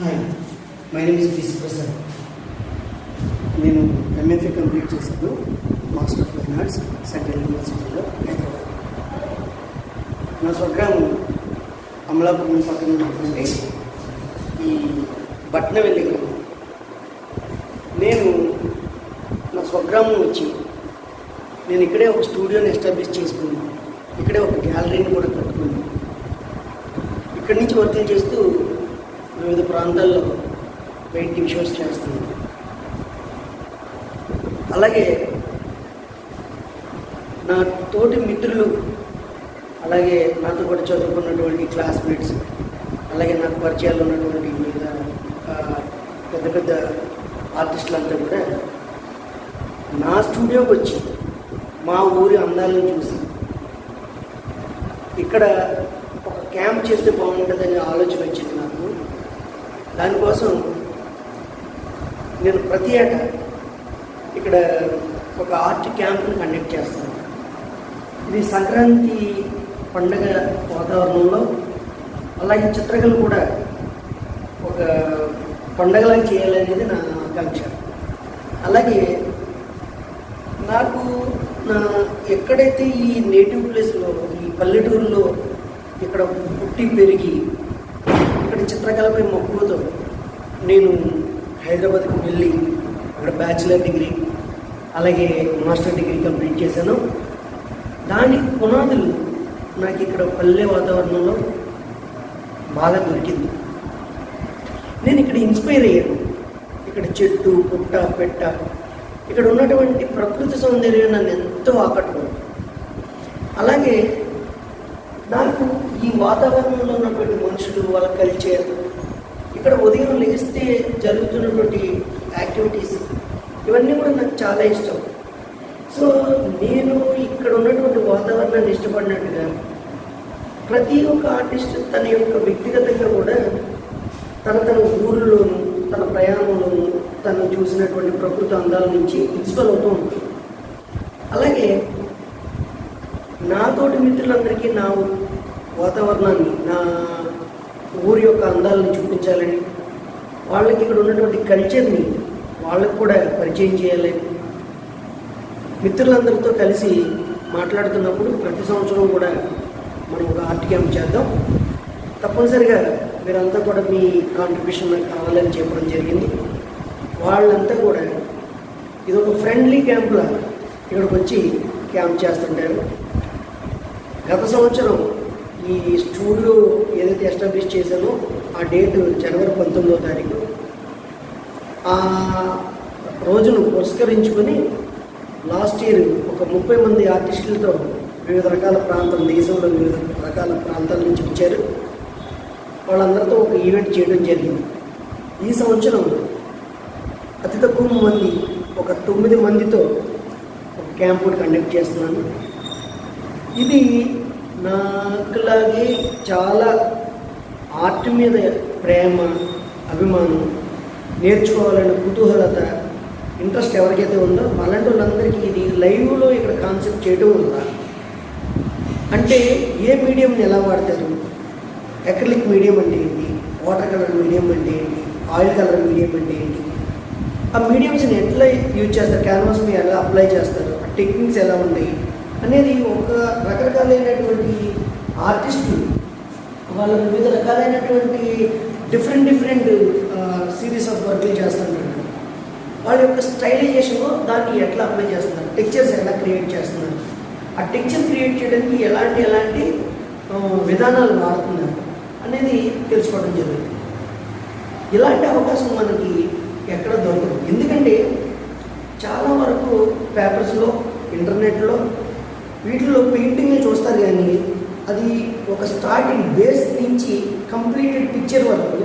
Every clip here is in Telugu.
Hi my name is BC Prasad నేను ఎంఎఫ్ఏ కంప్లీట్ చేశాను master of fine arts central యూనివర్సిటీలో హైదరాబాద్ నా స్వగ్రామం అమలాపురం పక్కన ఉన్నటువంటి ఈ బట్న వెళ్ళి నేను నా స్వగ్రామం వచ్చి నేను ఇక్కడే ఒక స్టూడియోని ఎస్టాబ్లిష్ చేసుకున్నాను ఇక్కడే ఒక గ్యాలరీని కూడా కట్టుకున్నాను ఇక్కడి నుంచి వర్కులు చేస్తూ వివిధ ప్రాంతాల్లో పెయింటింగ్ షోస్ చేస్తున్నాను అలాగే నా తోటి మిత్రులు అలాగే నాతో కూడా చదువుకున్నటువంటి క్లాస్మేట్స్ అలాగే నాకు పరిచయాలు ఉన్నటువంటి వివిధ పెద్ద పెద్ద ఆర్టిస్టులంతా కూడా నా స్టూడియోకి వచ్చి మా ఊరి అందాలను చూసి ఇక్కడ ఒక క్యాంప్ చేస్తే బాగుంటుందనే ఆలోచన వచ్చింది నాకు. దానికోసం నేను ప్రతి ఏటా ఇక్కడ ఒక ఆర్ట్ క్యాంప్ను కండక్ట్ చేస్తాను. ఇది సంక్రాంతి పండగ వాతావరణంలో అలాగే చిత్రకళ కూడా ఒక పండగలా చేయాలనేది నా ఆకాంక్ష. అలాగే నాకు నా ఎక్కడైతే ఈ నేటివ్ ప్లేస్లో ఈ పల్లెటూరులో ఇక్కడ పుట్టి పెరిగి ఇక్కడ చిత్రకళపై మక్కువతో నేను హైదరాబాద్కి వెళ్ళి అక్కడ బ్యాచిలర్ డిగ్రీ అలాగే మాస్టర్ డిగ్రీ కంప్లీట్ చేశాను. దాని పునాదులు నాకు ఇక్కడ పల్లె వాతావరణంలో బాగా దొరికింది. నేను ఇక్కడ ఇన్స్పైర్ అయ్యాను. ఇక్కడ చెట్టు పుట్ట పెట్ట ఇక్కడ ఉన్నటువంటి ప్రకృతి సౌందర్యం నన్ను ఎంతో ఆకట్టుకుంది. అలాగే నాకు ఈ వాతావరణంలో ఉన్నటువంటి మనుషులు వాళ్ళ కల్చర్. ఇక్కడ ఉదయం లేస్తే జరుగుతున్నటువంటి యాక్టివిటీస్ ఇవన్నీ కూడా నాకు చాలా ఇష్టం. సో నేను ఇక్కడ ఉన్నటువంటి వాతావరణాన్ని ఇష్టపడినట్టుగా ప్రతి ఒక్క ఆర్టిస్ట్ తన యొక్క వ్యక్తిగతంగా కూడా తన తన ఊరిలోను తన ప్రయాణంలోను తను చూసినటువంటి ప్రకృతి అందాల నుంచి ఇన్స్పైర్ అవుతూ ఉంటుంది అలాగే నాతోటి మిత్రులందరికీ నా వాతావరణాన్ని నా ఊరి యొక్క అందాలను చూపించాలని వాళ్ళకి ఇక్కడ ఉన్నటువంటి కల్చర్ని వాళ్ళకు కూడా పరిచయం చేయాలని మిత్రులందరితో కలిసి మాట్లాడుతున్నప్పుడు ప్రతి సంవత్సరం కూడా మనం ఒక ఆర్ట్ క్యాంప్ చేద్దాం. తప్పనిసరిగా మీరంతా కూడా మీ కాంట్రిబ్యూషన్ నాకు కావాలని చెప్పడం జరిగింది. వాళ్ళంతా కూడా ఇది ఒక ఫ్రెండ్లీ క్యాంప్లా ఇక్కడికి వచ్చి క్యాంప్ చేస్తుంటారు. గత సంవత్సరం ఈ స్టూడియో ఏదైతే ఎస్టాబ్లిష్ చేశానో ఆ డేట్ జనవరి పంతొమ్మిదో తారీఖు. ఆ రోజును పురస్కరించుకొని లాస్ట్ ఇయర్ ఒక ముప్పై మంది ఆర్టిస్టులతో వివిధ రకాల ప్రాంతం దేశంలో వివిధ రకాల ప్రాంతాల నుంచి వచ్చారు. వాళ్ళందరితో ఒక ఈవెంట్ చేయడం జరిగింది. ఈ సంవత్సరం అతి తక్కువ మంది ఒక తొమ్మిది మందితో ఒక క్యాంపు కండక్ట్ చేస్తున్నాను. ఇది నాకులాగే చాలా ఆర్ట్ మీద ప్రేమ అభిమానం నేర్చుకోవాలనే కుతూహలత ఇంట్రెస్ట్ ఎవరికైతే ఉందో అలాంటి వాళ్ళందరికీ ఇది లైవ్లో ఇక్కడ కాన్సెప్ట్ చేయడం వల్ల. అంటే ఏ మీడియంని ఎలా వాడతారు? అక్రిలిక్ మీడియం అంటే ఏంటి? వాటర్ కలర్ మీడియం అంటే ఏంటి? ఆయిల్ కలర్ మీడియం అంటే ఏంటి? ఆ మీడియంస్ని ఎట్లా యూజ్ చేస్తారు? క్యాన్వాస్ మీద ఎలా అప్లై చేస్తారు? ఆ టెక్నిక్స్ ఎలా ఉన్నాయి? అనేది ఒక రకరకాలైనటువంటి ఆర్టిస్టులు. వాళ్ళ వివిధ రకాలైనటువంటి డిఫరెంట్ డిఫరెంట్ సిరీస్ ఆఫ్ వర్క్లు చేస్తున్నారు. వాళ్ళ యొక్క స్టైలైజేషన్ దాన్ని ఎట్లా అప్లై చేస్తున్నారు? టెక్చర్స్ ఎలా క్రియేట్ చేస్తున్నారు? ఆ టెక్చర్ క్రియేట్ చేయడానికి ఎలాంటి ఎలాంటి విధానాలు వాడుతున్నారు అనేది తెలుసుకోవడం జరుగుతుంది. ఇలాంటి అవకాశం మనకి ఎక్కడ దొరకదు. ఎందుకంటే చాలా వరకు పేపర్స్లో ఇంటర్నెట్లో వీటిలో పెయింటింగ్ని చూస్తారు కానీ అది ఒక స్టార్టింగ్ బేస్ నుంచి కంప్లీటెడ్ పిక్చర్ వరకు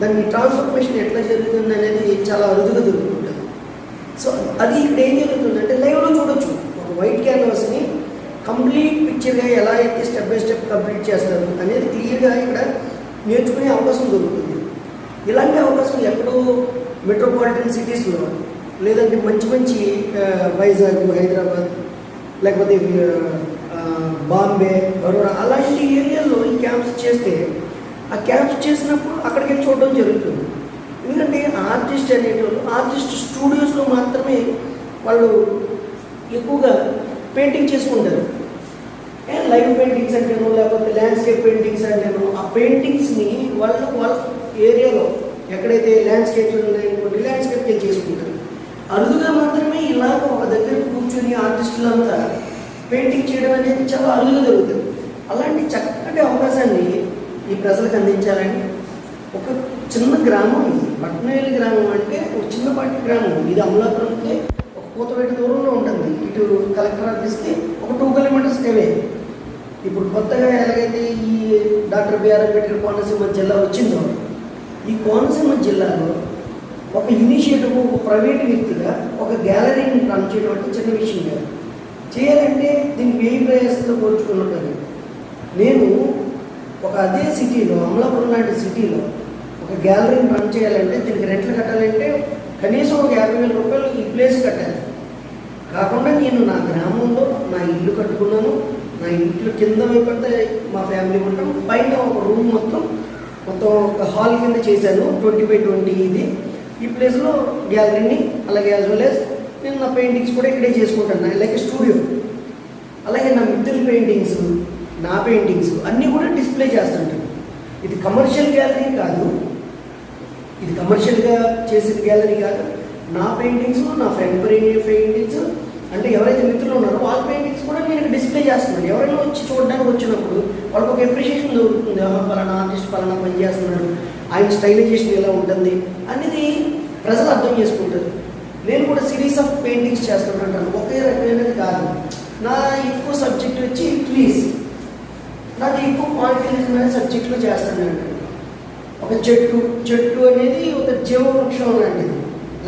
దాన్ని ట్రాన్స్ఫర్మేషన్ ఎట్లా జరుగుతుంది అనేది చాలా అరుదుగా దొరుకుతుంటుంది సో అది ఇక్కడ ఏం జరుగుతుందంటే లైవ్లో చూడొచ్చు. ఒక వైట్ క్యాన్వాస్ని కంప్లీట్ పిక్చర్గా ఎలా అయితే స్టెప్ బై స్టెప్ కంప్లీట్ చేస్తారు అనేది క్లియర్గా ఇక్కడ నేర్చుకునే అవకాశం దొరుకుతుంది. ఇలాంటి అవకాశం ఎక్కడో మెట్రోపాలిటన్ సిటీస్లో లేదంటే మంచి మంచి వైజాగ్ హైదరాబాద్ లేకపోతే బాంబే బరోడా అలాంటి ఏరియాల్లో ఈ క్యాంప్స్ చేస్తే ఆ క్యాంప్స్ చేసినప్పుడు అక్కడికి చూడడం జరుగుతుంది. ఎందుకంటే ఆర్టిస్ట్ అనేటోళ్ళు ఆర్టిస్ట్ స్టూడియోస్లో మాత్రమే వాళ్ళు ఎక్కువగా పెయింటింగ్ చేసుకుంటారు. లైవ్ పెయింటింగ్స్ అంటేను లేకపోతే ల్యాండ్స్కేప్ పెయింటింగ్స్ అంటేను ఆ పెయింటింగ్స్ని వాళ్ళు వాళ్ళ ఏరియాలో ఎక్కడైతే ల్యాండ్స్కేప్స్ ఉన్నాయనుకోండి ల్యాండ్స్కేప్ చేసుకుంటారు. అరుదుగా మాత్రమే ఇలాగ ఒక దగ్గర కూర్చొని ఆర్టిస్టులంతా పెయింటింగ్ చేయడం అనేది చాలా అరుదుగా జరుగుతుంది. అలాంటి చక్కటి అవకాశాన్ని ఈ ప్రజలకు అందించాలని ఒక చిన్న గ్రామం ఇది. పట్నవేలి గ్రామం అంటే ఒక చిన్నపాటి గ్రామం. ఇది అమలాపురంకి ఒక కూతవేటి దూరంలో ఉంటుంది. ఇటు కలెక్టర్ ఆఫీస్కి ఒక టూ కిలోమీటర్స్ అవే ఇప్పుడు కొత్తగా ఎలాగైతే ఈ డాక్టర్ బిఆర్ అంబేద్కర్ కోనసీమ జిల్లా వచ్చిందో ఈ కోనసీమ జిల్లాలో ఒక ఇనిషియేటివ్ ఒక ప్రైవేట్ వ్యక్తిగా ఒక గ్యాలరీని రన్ చేయడం అంటే చిన్న విషయం కాదు. చేయాలంటే దీన్ని వెయ్యి ప్రయాసంతో పోల్చుకున్నట్టు నేను ఒక అదే సిటీలో అమలాపురం లాంటి సిటీలో ఒక గ్యాలరీని రన్ చేయాలంటే దీనికి రెంట్లు కట్టాలంటే కనీసం ఒక యాభై వేల రూపాయలు ఈ ప్లేస్ కట్టాలి. కాకుండా నేను నా గ్రామంలో నా ఇల్లు కట్టుకున్నాను. నా ఇంట్లో కింద వైపు మా ఫ్యామిలీ ఉంటాం. పైన ఒక రూమ్ మొత్తం మొత్తం ఒక హాల్ కింద చేశాను. ట్వంటీ బై ట్వంటీ ఇది. ఈ ప్లేస్లో గ్యాలరీని అలాగే యాజ్ వెల్ యాజ్ నేను నా పెయింటింగ్స్ కూడా ఇక్కడే చేసుకుంటాను. లైక్ స్టూడియో అలాగే నా మిత్రుల పెయింటింగ్స్ నా పెయింటింగ్స్ అన్నీ కూడా డిస్ప్లే చేస్తుంటాను. ఇది కమర్షియల్ గ్యాలరీ కాదు. ఇది కమర్షియల్గా చేసిన గ్యాలరీ కాదు. నా పెయింటింగ్స్ నా ఫ్రెండ్ పెయింటింగ్స్ అంటే ఎవరైతే మిత్రులు ఉన్నారో వాళ్ళ పెయింటింగ్స్ కూడా నేను ఇక్కడ డిస్ప్లే చేస్తున్నాను. ఎవరైనా వచ్చి చూడడానికి వచ్చినప్పుడు వాళ్ళకి ఒక ఎప్రిషియేషన్ దొరుకుతుంది. ఆహా, పలానా ఆర్టిస్ట్ పలానా పని చేస్తున్నాడు. ఆయన స్టైలైజేషన్ ఎలా ఉంటుంది? అనేది ప్రజలు అర్థం చేసుకుంటారు. నేను కూడా సిరీస్ ఆఫ్ పెయింటింగ్స్ చేస్తుంటాను. ఒకే రకమైనది కాదు. నా ఎక్కువ సబ్జెక్ట్ వచ్చి ప్లీజ్ నాది ఎక్కువ పాలిటికలిజం అనే సబ్జెక్ట్లో చేస్తానండి. ఒక చెట్టు చెట్టు అనేది ఒక జీవవృక్షం లాంటిది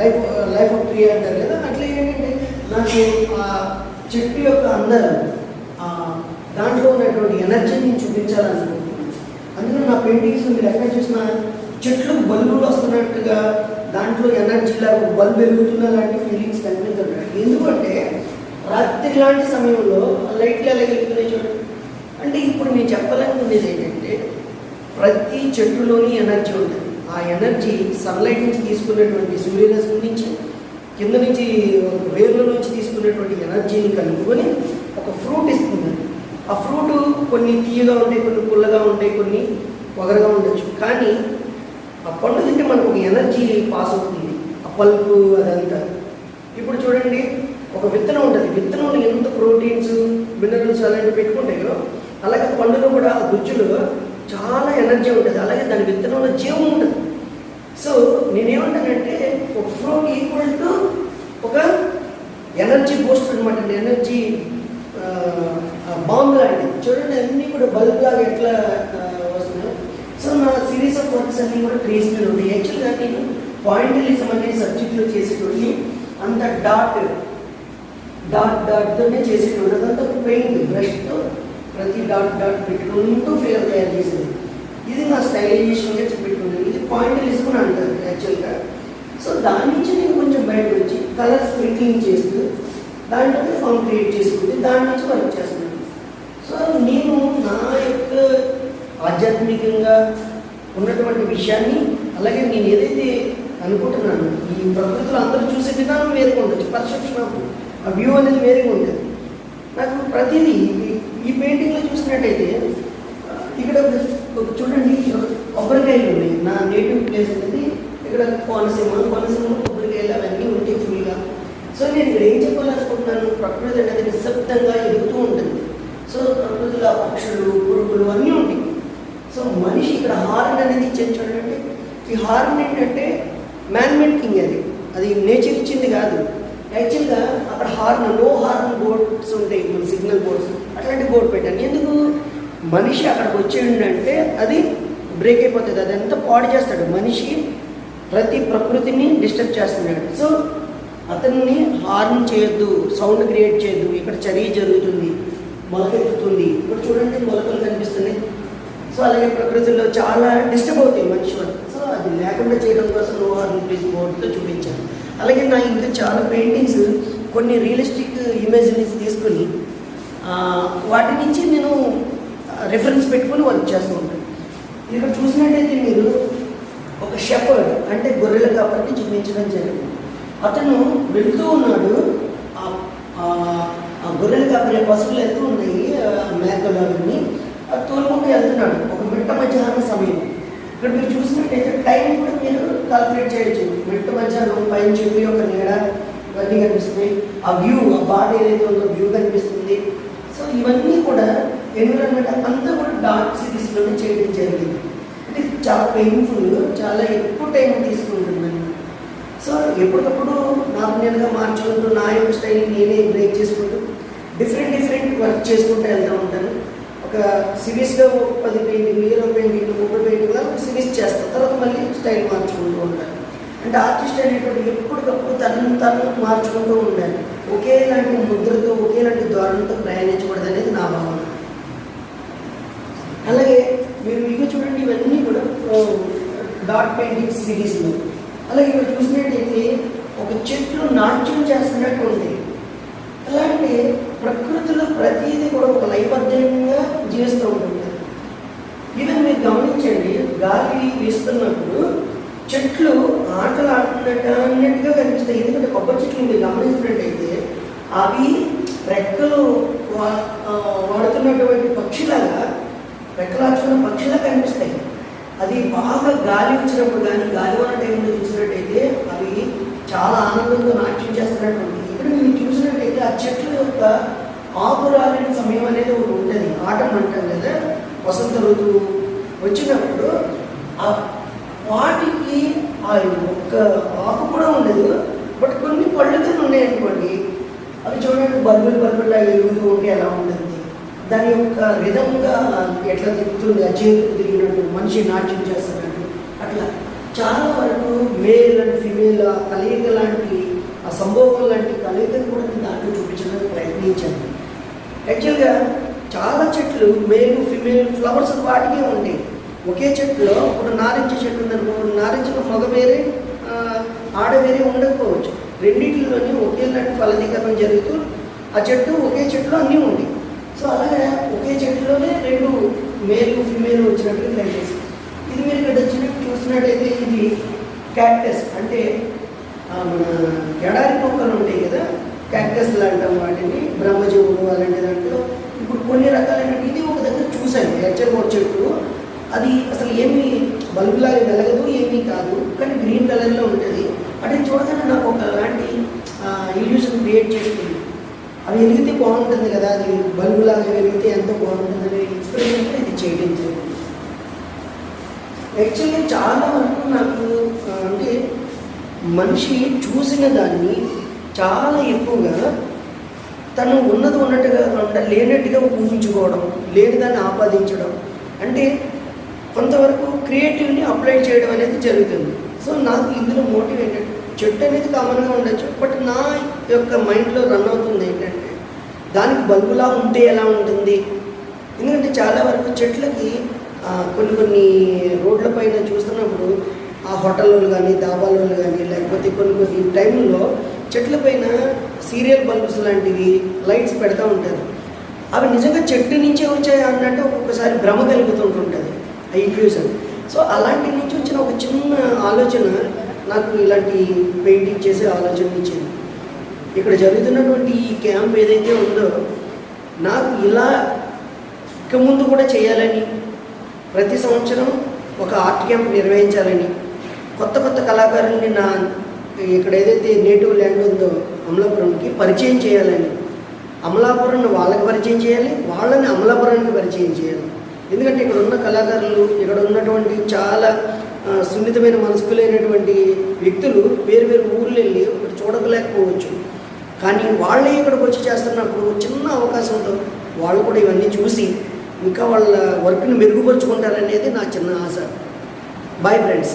లైఫ్ లైఫ్ ఆఫ్ ట్రీ అంటారు కదా అట్లా ఏంటంటే నాకు ఆ చెట్టు యొక్క అందరం దాంట్లో ఉన్నటువంటి ఎనర్జీని నేను చూపించాలనుకుంటున్నాను. అందులో నా పెయింటింగ్స్ మీరు ఎక్కడ చూసినా చెట్లు బల్బులు వస్తున్నట్టుగా దాంట్లో ఎనర్జీలా బల్బ్ వెలుగుతున్న లాంటి ఫీలింగ్స్ కనిపిస్తున్నాయి ఎందుకంటే రాత్రి లాంటి సమయంలో లైట్లు ఎలా వెలుగుతున్నాయి చూడండి. అంటే ఇప్పుడు నేను చెప్పాలనుకునేది ఏంటంటే ప్రతి చెట్టులోని ఎనర్జీ ఉంటుంది. ఆ ఎనర్జీ సన్లైట్ నుంచి తీసుకునేటువంటి సూర్యరశ్మి నుంచి కింద నుంచి వేర్ల నుంచి తీసుకునేటువంటి ఎనర్జీని కలుపుకొని ఒక ఫ్రూట్ ఇస్తుంది. ఆ ఫ్రూట్ కొన్ని తీయగా ఉంటాయి కొన్ని పుల్లగా ఉంటాయి కొన్ని పొగరగా ఉండొచ్చు. కానీ ఆ పండు ఎనర్జీ పాస్ అవుతుంది. ఆ పల్పు అదంతా. ఇప్పుడు చూడండి ఒక విత్తనం ఉంటుంది. విత్తనంలో ఎంత ప్రోటీన్స్ మినరల్స్ అలాంటివి పెట్టుకుంటాయో అలాగే పండులో కూడా ఆ గుజ్జులో చాలా ఎనర్జీ ఉంటుంది. అలాగే దాని విత్తనంలో జీవం ఉంటుంది. సో నేనేమంటానంటే ఒక ఫ్రూట్ ఈక్వల్ టు ఒక ఎనర్జీ బూస్ట్ అనమాట ఎనర్జీ బాంబ్ లాంటిది. చూడండి అన్నీ కూడా బల్బ్ లాగా ఎట్లా ఆ, వస్తున్నాయి సో నా సిరీస్ ఆఫ్ వర్క్స్ అన్ని కూడా ట్రేస్ మీద ఉంటాయి యాక్చువల్గా నేను పాయింటలిజం అనే సబ్జెక్ట్లో చేసేటువంటి అంత డాట్ డాట్ డాట్తోనే చేసేటువంటి అదంతా పెయింట్ బ్రష్తో ప్రతి డాట్ డాట్ పెట్టుకుంటూ ఫిగర్ తయారు చేసేది. ఇది నా స్టైలైజేషన్గా పెట్టుకున్నాను ఇది పాయింటలిజం అని అంటారు యాక్చువల్గా సో దాని నుంచి నేను కొంచెం బయట వచ్చి కలర్ స్ప్రింక్లింగ్ చేస్తూ దాంట్లో ఫామ్ క్రియేట్ చేసుకుంటే దాని నుంచి వర్క్ చేస్తున్నాను. సో నేను నా యొక్క ఆధ్యాత్మికంగా ఉన్నటువంటి విషయాన్ని అలాగే నేను ఏదైతే అనుకుంటున్నాను ఈ ప్రకృతిలో అందరూ చూసే విధానం వేరుగా ఉండొచ్చు పర్సెప్షన్ ఆఫ్ ఆ వ్యూ అనేది వేరుగా ఉంటుంది నాకు ప్రతిదీ ఈ- ఈ పెయింటింగ్లో చూసినట్టయితే ఇక్కడ చూడండి కొబ్బరికాయలు ఉన్నాయి. నా నేటివ్ ప్లేస్ అనేది ఇక్కడ కోనసీమ కోనసీమలో కొబ్బరికాయలు అవన్నీ ఉంటాయి ఫుల్గా సో నేను ఇక్కడ ఏం చెప్పాలనుకుంటున్నాను? ప్రకృతి అనేది నిశ్శబ్దంగా ఎదుగుతూ ఉంటుంది సో ప్రకృతిలో ఆ పక్షులు పురుగులు అన్నీ ఉంటాయి సో మనిషి ఇక్కడ హార్న్ అనేది ఇచ్చేది చూడండి. ఈ హార్న్ ఏంటంటే మ్యాన్ కింగ్ అది. అది నేచర్ ఇచ్చింది కాదు. యాక్చువల్గా అక్కడ హార్న్ నో హార్న్ బోర్డ్స్ ఉంటాయి. మన సిగ్నల్ బోర్డ్స్ అట్లాంటి బోర్డ్ పెట్టాను ఎందుకు? మనిషి అక్కడికి వచ్చిండంటే అది బ్రేక్ అయిపోతుంది. అదంతా పాడు చేస్తాడు? మనిషి ప్రతి ప్రకృతిని డిస్టర్బ్ చేస్తున్నాడు. సో అతన్ని హార్న్ చేయొద్దు. సౌండ్ క్రియేట్ చేయొద్దు. ఇక్కడ చర్య జరుగుతుంది. మొలకెత్తుతుంది. ఇప్పుడు చూడండి మొలకలు కనిపిస్తున్నాయి. సో అలాగే ప్రకృతిలో చాలా డిస్టర్బ్ అవుతాయి మనిషి సో అది లేకుండా చేయడం కోసం నో నోటీస్ బోర్డుతో చూపించాను అలాగే నా ఇంకా చాలా పెయింటింగ్స్ కొన్ని రియలిస్టిక్ ఇమేజ్ తీసుకుని వాటి నుంచి నేను రిఫరెన్స్ పెట్టుకొని వర్క్ చేస్తూ ఉంటాను. ఇక్కడ చూసినట్టయితే మీరు ఒక షెఫర్డ్ అంటే గొర్రెల కాబట్టి చూపించడం జరిగింది. అతను వెళుతూ ఉన్నాడు. ఆ- గొర్రెలు కాపరే పశువులు వెళ్తూ ఉన్నాయి ఆ మేకలు అవన్నీ. అది తోలుకుంటూ వెళ్తున్నాడు. ఒక మిట్ట మధ్యాహ్న సమయం. ఇక్కడ మీరు చూసినట్టయితే టైం కూడా మీరు కాల్కులేట్ చేయొచ్చు. మిట్ట మధ్యాహ్నం పైన చెట్టు యొక్క నీడ ఇవన్నీ కనిపిస్తుంది. ఆ వ్యూ ఆ బాడీ ఏదైతే ఉందో వ్యూ కనిపిస్తుంది. సో ఇవన్నీ కూడా ఎన్విరాన్మెంట్ అంతా కూడా డార్క్ సిటీస్లోనే చేయడం జరిగింది. అంటే ఇది చాలా పెయిన్ఫుల్ చాలా ఎక్కువ టైం తీసుకుంటుంది సో ఎప్పటికప్పుడు నాకు నేనుగా మార్చుకుంటూ నా యొక్క స్టైల్ నేనే బ్రేక్ చేసుకుంటూ డిఫరెంట్ డిఫరెంట్ వర్క్ చేసుకుంటూ వెళ్తూ ఉంటాను. ఒక సిరీస్గా ఒక పది పెయింటింగ్ ఇరవై పెయింటింగ్ ముప్పై పెయింటింగ్ ఒక సిరీస్ చేస్తాను తర్వాత మళ్ళీ స్టైల్ మార్చుకుంటూ ఉంటాను అంటే ఆర్టిస్ట్ అనేటువంటి ఎప్పటికప్పుడు తనను తను మార్చుకుంటూ ఉండాలి. ఒకేలాంటి ముద్రతో ఒకేలాంటి ధోరణితో ప్రయాణించకూడదు అనేది నా భావన. అలాగే మీరు ఇక చూడండి ఇవన్నీ కూడా డాట్ పెయింటింగ్ సిరీస్లో. అలాగే ఇక్కడ చూసినట్టయితే ఒక చెట్లు నాట్యం చేస్తున్నట్టు ఉంది. అలాంటి ప్రకృతిలో ప్రతిదీ కూడా ఒక నైవేద్యంగా జీవిస్తూ ఉంటుంది. ఈవెన్ మీరు గమనించండి గాలి వీస్తున్నప్పుడు చెట్లు ఆటలు ఆడుతున్నట్టు అన్నట్టుగా కనిపిస్తాయి. ఎందుకంటే కొబ్బరి చెట్లు మీరు గమనించినట్టయితే అవి రెక్కలు వా- వాడుతున్నటువంటి పక్షిలాగా రెక్కలాచుకున్న పక్షిలా కనిపిస్తాయి. అది బాగా గాలి వచ్చినప్పుడు కానీ గాలి ఉన్న టైంలో చూసినట్టయితే అవి చాలా ఆనందంతో నాట్యం చేస్తున్నట్టు ఉంటుంది ఇక్కడ మీరు చూసినట్టయితే ఆ చెట్ల యొక్క ఆకురాలిన సమయం అనేది ఒకటి ఉంటుంది. ఆటం అంటాం కదా వసంత ఋతువు వచ్చినప్పుడు ఆ వాటికి ఆ యొక్క ఆకు కూడా ఉండదు. బట్ కొన్ని పళ్ళుగా ఉన్నాయనుకోండి అవి చూడండి బల్బులు బల్బుల్లా ఎరుగుతూ ఉంటే ఎలా ఉంటుంది? దాని యొక్క రిధంగా ఎట్లా తిరుగుతుంది ఆ చేతులు తిరిగినట్టు మనిషి నాట్యం చేస్తున్నట్టు. అట్లా చాలా వరకు మేల్ అండ్ ఫిమేల్ కలయిక లాంటి సంభోగం లాంటి కలయికను కూడా నేను దాంట్లో చూపించడానికి ప్రయత్నించాను. యాక్చువల్గా చాలా చెట్లు మేల్ ఫిమేల్ ఫ్లవర్స్ వాటికే ఉంటాయి. ఒకే చెట్టులో ఇప్పుడు నారింజ చెట్టు ఉందనుకోండి నారింజలో మగ వేరే ఆడ వేరే ఉండకపోవచ్చు. రెండింటిలోని ఒకేలాంటి ఫలదీకరణం జరుగుతూ ఆ చెట్టు ఒకే చెట్టులో అన్నీ ఉంటాయి. సో అలాగే ఒకే చెట్టులోనే రెండు మేలు ఫిమేల్ వచ్చినట్టు చేసి ఇది మీరు ఇక్కడ వచ్చినట్టు చూసినట్టయితే ఇది క్యాక్టస్. అంటే మన ఎడారి మొక్కలు ఉంటాయి కదా క్యాక్టస్ అంటాం వాటిని బ్రహ్మజీవులు అలాంటి దాంట్లో. ఇప్పుడు కొన్ని రకాలైన ఇది ఒక దగ్గర చూశాను యాక్చువల్గా ఒక చెట్టు అది అసలు ఏమీ బల్బులాగా వెలగదు ఏమీ కాదు కానీ గ్రీన్ కలర్లో ఉంటుంది. అంటే చూడగానే నాకు ఒక అలాంటి ఇల్యూషన్ క్రియేట్ చేస్తుంది. అవి వెలిగితే బాగుంటుంది కదా అది బల్బులాగా వెలిగితే ఎంతో బాగుంటుంది అనే ఇన్స్పిరేషన్తో ఇది చేయడం జరిగింది. యాక్చువల్లీ చాలా వరకు నాకు అంటే మనిషి చూసిన దాన్ని చాలా ఎక్కువగా తను ఉన్నది ఉన్నట్టుగా కాకుండా లేనట్టుగా ఊహించుకోవడం లేని దాన్ని ఆపాదించడం. అంటే కొంతవరకు క్రియేటివ్ని అప్లై చేయడం అనేది జరుగుతుంది. సో నాకు ఇందులో మోటివ్ ఏంటంటే చెట్టు అనేది కామన్గా ఉండొచ్చు బట్ నా యొక్క మైండ్లో రన్ అవుతుంది ఏంటంటే దానికి బల్బులా ఉంటే ఎలా ఉంటుంది? ఎందుకంటే చాలా వరకు చెట్లకి కొన్ని కొన్ని రోడ్ల పైన చూస్తున్నప్పుడు ఆ హోటల్లో కానీ దాబాల్లో కానీ లేకపోతే కొన్ని కొన్ని టైంలో చెట్ల పైన సీరియల్ బల్బ్స్ లాంటివి లైట్స్ పెడతా ఉంటారు అవి నిజంగా చెట్టు నుంచే వచ్చాయి అన్నట్టు ఒక్కొక్కసారి భ్రమ కలుగుతుంటుంటుంది ఆ ఇల్యూషన్ సో అలాంటి నుంచి వచ్చిన ఒక చిన్న ఆలోచన నాకు ఇలాంటి పెయింటింగ్ చేసే ఆలోచన ఇచ్చింది ఇక్కడ జరుగుతున్నటువంటి ఈ క్యాంప్ ఏదైతే ఉందో నాకు ఇలా ఇక ముందు కూడా చేయాలని ప్రతి సంవత్సరం ఒక ఆర్ట్ క్యాంప్ నిర్వహించాలని కొత్త కొత్త కళాకారుల్ని నా ఇక్కడ ఏదైతే నేటివ్ ల్యాండ్ ఉందో అమలాపురంకి పరిచయం చేయాలని. అమలాపురం వాళ్ళకి పరిచయం చేయాలి వాళ్ళని అమలాపురానికి పరిచయం చేయాలి. ఎందుకంటే ఇక్కడ ఉన్న కళాకారులు ఇక్కడ ఉన్నటువంటి చాలా సున్నితమైన మనసుకులైనటువంటి వ్యక్తులు వేరు వేరు ఊర్లు వెళ్ళి ఒకటి చూడలేకపోవచ్చు. కానీ వాళ్ళే ఇక్కడికి వచ్చి చేస్తున్నప్పుడు చిన్న అవకాశంతో వాళ్ళు కూడా ఇవన్నీ చూసి ఇంకా వాళ్ళ వర్క్ని మెరుగుపరుచుకుంటారనేది నా చిన్న ఆశ. Bye friends